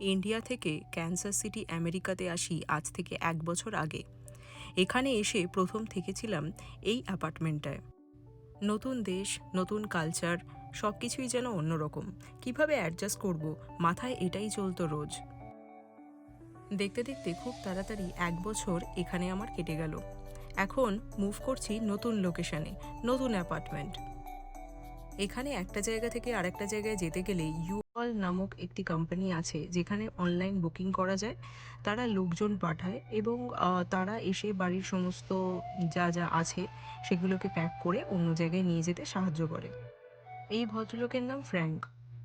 India থেকে cancer city আমেরিকাতে আসি আজ থেকে এক বছর আগে। এখানে এসে প্রথম থেকেছিলাম এই অ্যাপার্টমেন্টটায় নতুন দেশ, নতুন কালচার সব কিছুই যেন অন্যরকম। কীভাবে অ্যাডজাস্ট করব? মাথায় এটাই চলতো রোজ। দেখতে দেখতে খুব তাড়াতাড়ি এক বছর এখানে আমার কেটে গেল। এখন মুভ করছি নতুন লোকেশনে নতুন অ্যাপার্টমেন্ট। এখানে একটা জায়গা থেকে আরেকটা জায়গায় যেতে গেলে ইউঅল নামক একটি কোম্পানি আছে, যেখানে অনলাইন বুকিং করা যায়। তারা লোকজন পাঠায় এবং তারা এসে বাড়ির সমস্ত যা যা আছে সেগুলোকে প্যাক করে অন্য জায়গায় নিয়ে যেতে সাহায্য করে। এই ভদ্রলোকের নাম ফ্র্যাঙ্ক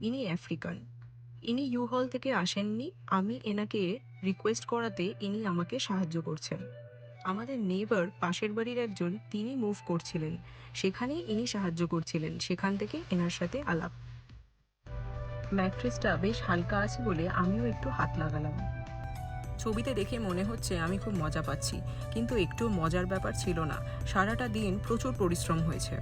ইনি আফ্রিকান ইনি ইউহল থেকে আসেননি। আমি এনাকে রিকোয়েস্ট করাতে ইনি আমাকে সাহায্য করছেন। আমাদের নেইবার পাশের বাড়ির একজন, তিনি মুভ করছিলেন। সেখানেই ইনি সাহায্য করছিলেন। সেখান থেকে এনার সাথে আলাপ। ম্যাট্রেসটা বেশ হালকা আছে বলে আমিও একটু হাত লাগালাম। ছবিতে দেখে মনে হচ্ছে আমি খুব মজা পাচ্ছি, কিন্তু একটু মজার ব্যাপার ছিল না। সারাটা দিন প্রচুর পরিশ্রম হয়েছে।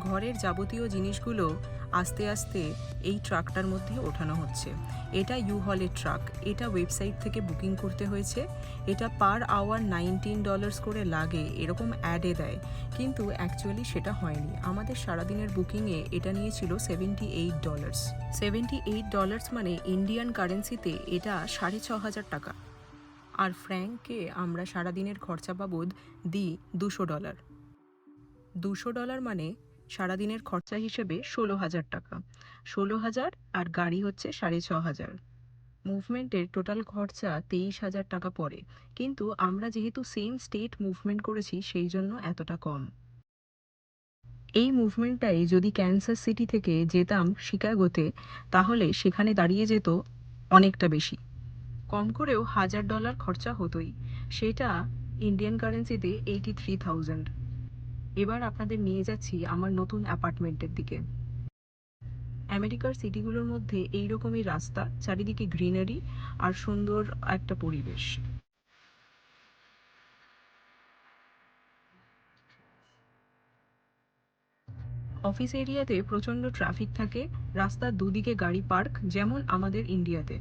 ঘরের যাবতীয় জিনিসগুলো আস্তে আস্তে এই ট্রাকটার মধ্যে ওঠানো হচ্ছে। এটা ইউ হলের ট্রাক। এটা ওয়েবসাইট থেকে বুকিং করতে হয়েছে। এটা পার আওয়ার নাইনটিন ডলার্স করে লাগে, এরকম অ্যাডে দেয়। কিন্তু অ্যাকচুয়ালি সেটা হয়নি। আমাদের সারাদিনের বুকিংয়ে এটা নিয়েছিল seventy eight dollars seventy eight dollars মানে ইন্ডিয়ান কারেন্সিতে এটা সাড়ে ছ হাজার টাকা। আর ফ্র্যাঙ্ককে আমরা সারাদিনের খরচা বাবদ দিই দুশো ডলার। দুশো ডলার মানে সারাদিনের খরচা হিসেবে ষোলো হাজার টাকা। ষোলো হাজার আর গাড়ি হচ্ছে সাড়ে ছ হাজার। মুভমেন্টের টোটাল খরচা তেইশ হাজার টাকা পড়ে। কিন্তু আমরা যেহেতু সেম স্টেট মুভমেন্ট করেছি, সেই জন্য এতটা কম। এই মুভমেন্টটাই যদি ক্যান্সার সিটি থেকে যেতাম শিকাগোতে, তাহলে সেখানে দাঁড়িয়ে যেত অনেকটা বেশি। কম করেও হাজার ডলার খরচা হতোই। সেটা ইন্ডিয়ান কারেন্সিতে এইটি থ্রি থাউজেন্ড এবার আপনাদের নিয়ে যাচ্ছি আমার নতুন অ্যাপার্টমেন্টের দিকে। আমেরিকার সিটিগুলোর মধ্যে এই রকমই রাস্তা, চারিদিকে গ্রিনারি আর সুন্দর একটা পরিবেশ। অফিস এরিয়াতে প্রচণ্ড ট্রাফিক থাকে, রাস্তার দুদিকে গাড়ি পার্ক, যেমন আমাদের ইন্ডিয়াতে।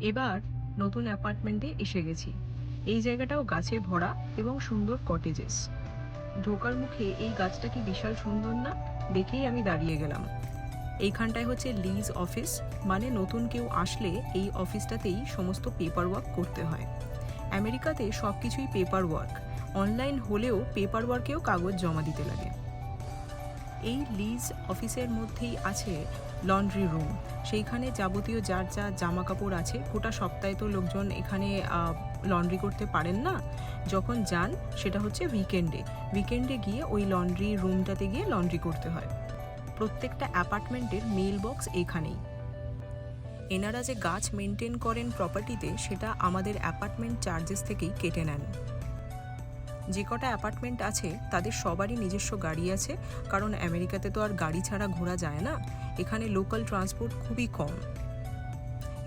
এবার নতুন অ্যাপার্টমেন্টে এসে গেছি। এই জায়গাটাও গাছে ভরা এবং সুন্দর কটেজেস। ঢোকার মুখে এই গাছটা কি বিশাল সুন্দর না? দেখেই আমি দাঁড়িয়ে গেলাম। এইখানটায় হচ্ছে লিজ অফিস মানে নতুন কেউ আসলে এই অফিসটাতেই সমস্ত পেপার ওয়ার্ক করতে হয়। আমেরিকাতে সব কিছুই পেপার ওয়ার্ক অনলাইন হলেও পেপার ওয়ার্কেও কাগজ জমা দিতে লাগে। এই লিজ অফিসের মধ্যেই আছে লন্ড্রি রুম সেইখানে যাবতীয় যার যা জামা কাপড় আছে, গোটা সপ্তাহে তো লোকজন এখানে লন্ড্রি করতে পারেন না, যখন যান সেটা হচ্ছে উইকেন্ডে উইকেন্ডে গিয়ে ওই লন্ড্রি রুমটাতে গিয়ে লন্ড্রি করতে হয়। প্রত্যেকটা অ্যাপার্টমেন্টের মেল বক্স এখানেই। এনারা যে গাছ মেনটেন করেন প্রপার্টিতে সেটা আমাদের অ্যাপার্টমেন্ট চার্জেস থেকেই কেটে নেন। যে কটা অ্যাপার্টমেন্ট আছে, তাদের সবারই নিজস্ব গাড়ি আছে, কারণ আমেরিকাতে তো আর গাড়ি ছাড়া ঘোরা যায় না। এখানে লোকাল ট্রান্সপোর্ট খুবই কম।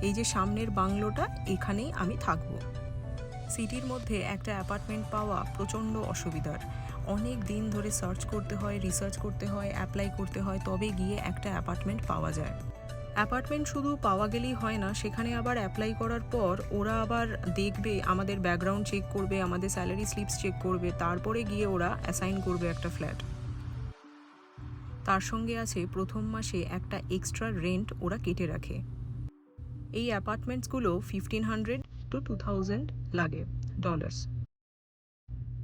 এই যে সামনের বাংলোটা, এখানেই আমি থাকব। সিটির মধ্যে একটা অ্যাপার্টমেন্ট পাওয়া প্রচণ্ড অসুবিধার। অনেক দিন ধরে সার্চ করতে হয়, রিসার্চ করতে হয়, অ্যাপ্লাই করতে হয়, তবে গিয়ে একটা অ্যাপার্টমেন্ট পাওয়া যায়। অ্যাপার্টমেন্ট শুধু পাওয়া গেলেই হয় না, সেখানে আবার অ্যাপ্লাই করার পর ওরা আবার দেখবে, আমাদের ব্যাকগ্রাউন্ড চেক করবে, আমাদের স্যালারি স্লিপস চেক করবে, তারপরে গিয়ে ওরা অ্যাসাইন করবে একটা ফ্ল্যাট। তার সঙ্গে আছে প্রথম মাসে একটা এক্সট্রা রেন্ট ওরা কেটে রাখে। এই অ্যাপার্টমেন্টসগুলো fifteen hundred to two thousand লাগে ডলার্স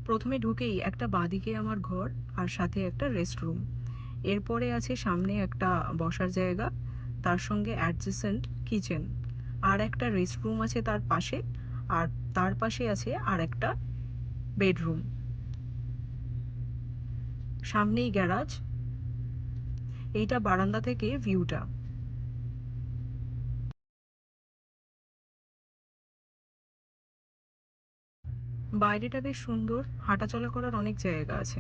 প্রথমে ঢুকেই একটা বাঁদিকে আমার ঘর আর সাথে একটা রেস্টরুম এরপরে আছে সামনে একটা বসার জায়গা, তার সঙ্গে অ্যাডজেসেন্ট কিচেন আর একটা রেস্টরুম আছে তার পাশে, আর তার পাশে আছে আর একটা বেডরুম সামনেই গ্যারাজ এইটা বারান্দা থেকে ভিউটা বাইরেটা বেশ সুন্দর, হাঁটাচলা করার অনেক জায়গা আছে।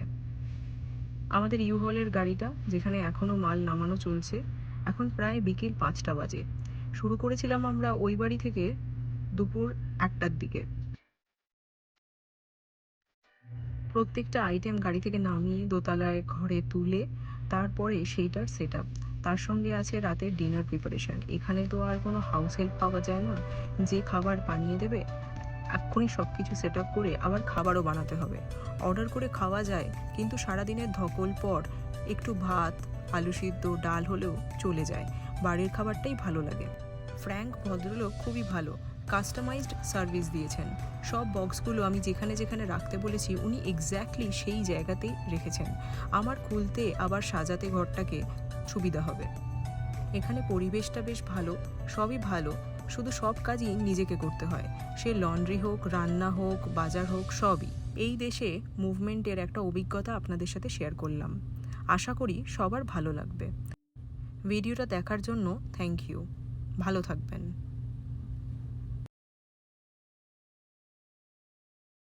আমাদের ইউ হলের গাড়িটা, যেখানে এখনও মাল নামানো চলছে, এখন প্রায় বিকেল পাঁচটা বাজে। শুরু করেছিলাম আমরা ওই বাড়ি থেকে দুপুর একটার দিকে। প্রত্যেকটা আইটেম গাড়ি থেকে নামিয়ে দোতলায় ঘরে তুলে তারপরে সেইটার সেট তার সঙ্গে আছে রাতের ডিনার প্রিপারেশন এখানে তো আর কোনো হাউস হেল্প পাওয়া যায় না। যে খাবার বানিয়ে দেবে এক্ষুনি সব কিছু সেট আপ করে আবার খাবারও বানাতে হবে। অর্ডার করে খাওয়া যায়, কিন্তু সারাদিনের ধকল পর একটু ভাত, আলু সিদ্ধ, ডাল হলেও চলে যায়। বাড়ির খাবারটাই ভালো লাগে। ফ্র্যাঙ্ক ভদ্রলোক খুবই ভালো। কাস্টমাইজড সার্ভিস দিয়েছেন। সব বক্সগুলো আমি যেখানে যেখানে রাখতে বলেছি, উনি এক্স্যাক্টলি সেই জায়গাতেই রেখেছেন। আমার খুলতে, আবার সাজাতে ঘরটাকে সুবিধা হবে। এখানে পরিবেশটা বেশ ভালো, সবই ভালো। শুধু সব কাজই নিজেকে করতে হয়। সে লন্ড্রি হোক, রান্না হোক, বাজার হোক, সবই। এই দেশে মুভমেন্টের একটা অভিজ্ঞতা আপনাদের সাথে শেয়ার করলাম। আশা করি সবার ভালো লাগবে। ভিডিওটা দেখার জন্য থ্যাংক ইউ ভালো থাকবেন।